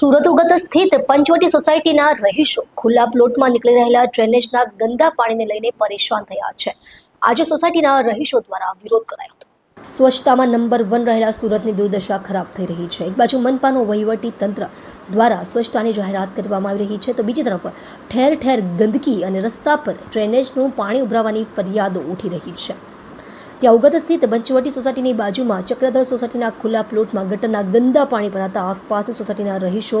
સુરત ઉગત સ્થિત પંચવટી સોસાયટીના રહીશો ખુલ્લા પ્લોટમાં નીકળી રહેલા ડ્રેનેજના ગંદા પાણીને લઈને પરેશાન થયા છે. આજે સોસાયટીના રહીશો દ્વારા વિરોધ કરાયો હતો. સ્વચ્છતામાં નંબર વન રહેલા સુરતની દુર્દશા ખરાબ થઈ રહી છે. એક બાજુ મનપાનું વહીવટી તંત્ર દ્વારા સ્વચ્છતાની જાહેરાત કરવામાં આવી રહી છે, તો બીજી તરફ ઠેર ઠેર ગંદકી અને રસ્તા પર ડ્રેનેજનું પાણી ઉભરાવાની ફરિયાદો ઉઠી રહી છે. ત્યાં ઉગત સ્થિત બંચવટી સોસાયટીની બાજુમાં ચક્રધર સોસાયટીના ખુલ્લા પ્લોટમાં ગટરના ગંદા પાણી ભરાતા આસપાસની સોસાયટીના રહીશો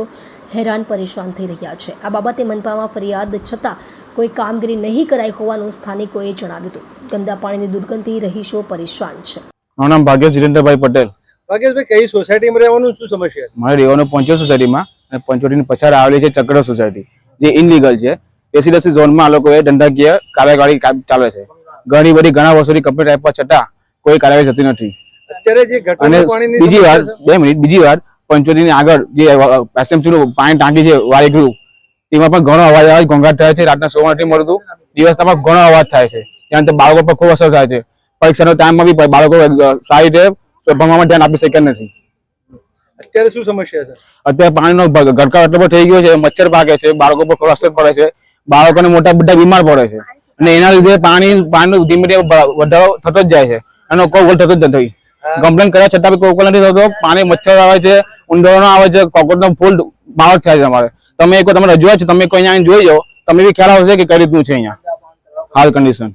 હેરાન પરેશાન થઈ રહ્યા છે. આ બાબતે મનપામાં ફરિયાદ છતાં કોઈ કામગીરી નહીં કરાઈ હોવાનું સ્થાનિકોએ જણાવ્યું હતું. ગંદા પાણીની દુર્ગંધથી રહીશો પરેશાન છે. મારું નામ ભાગ્ય જીરેન્દ્રભાઈ પટેલ. ભાગ્યશભાઈ કઈ સોસાયટીમાં રહેવાનું? શું સમસ્યા છે? મારે રહેવાનું પંચો સોસાયટીમાં અને પંચોટીની પછાડ આવેલી છે ચક્ર સોસાયટી જે ઇનલીગલ છે. રેસિડેન્સી ઝોનમાં આ લોકોએ ધંધાકીય કાર્યવાહી ચાલે છે. ઘણી બધી ઘણા વર્ષોથી ટાઈપ પર છતાં કોઈ કાર્યવાહી થતી નથી. અને બીજી વાર બે મિનિટ બીજી વાર પંચોતેરની આગળ જે એસએમસી નું પાણી ટાંકી છે વાયગૃહ એમાં પણ ઘણો અવાજ આવે ઘોંઘાટ થાય છે રાતના સોવા નથી મળતું દિવસમાં ઘણો અવાજ થાય છે. ત્યાં તો બાળકો પર ખૂબ અસર થાય છે. પરીક્ષાનો ટાઈમમાં બી બાળકો સારી રીતે ભણવામાં ધ્યાન આપી શક્યા નથી. અત્યારે શું સમસ્યા છે? અત્યારે પાણીનો ભ- એટલો બધો થઈ ગયો છે મચ્છર પાકે છે બાળકો પર અસર પડે છે બાળકોને મોટા બધા બીમાર પડે છે. અને એના લીધે પાણી પાણીનો ધીમે ધીમે વધારો થતો જ જાય છે. અને કોઈ ઉકેલ થતો જ નથી. કમ્પ્લેન કર્યા છતાં બી કોઈ ઉકેલ નથી થતો. પાણી મચ્છર આવે છે ઉંદરનો આવે છે કોકોટનો ફૂલ બાવટ થાય છે અમારે. તમે એક તમે રજૂઆત છે તમે કોઈ અહીંયા જોઈ જાઓ. તમે બી ખ્યાલ આવશે કે કઈ રીતનું છે અહીંયા. હાલ કન્ડિશન